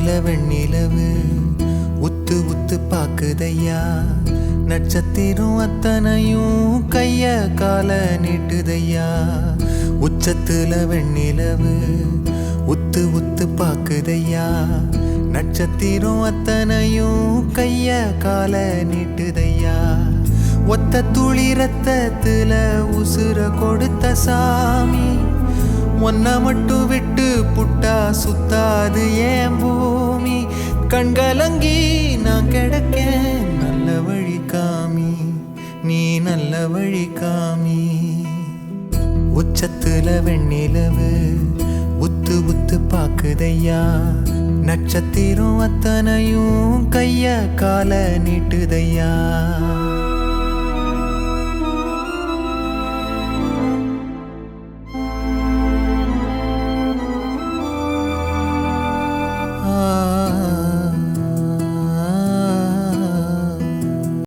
நில வெண்ணிலவு. உத்து உத்து பாக்குதையா. நட்சத்திரம் அத்தனையும் கைய கால நீட்டுதையா. உச்சத்துல வெண்ணிலவு உத்து உத்து பாக்குதையா. நட்சத்திரம் அத்தனையும் கைய கால நீட்டுதையா. ஒத்த துளி ரத்தத்துல உசுர கொடுத்த சாமி. ஒன்ன மட்டும் விட்டு புட்டா சுத்தாது ஏம்பூ. கண்கலங்கி நான் கிடக்கேன். நல்ல வழி காமி நீ நல்ல வழி காமி. உச்சத்துல வெண்ணிலவு உத்து உத்து பாக்குதையா. நட்சத்திரம் அத்தனையும் கைய கால நீட்டுதையா.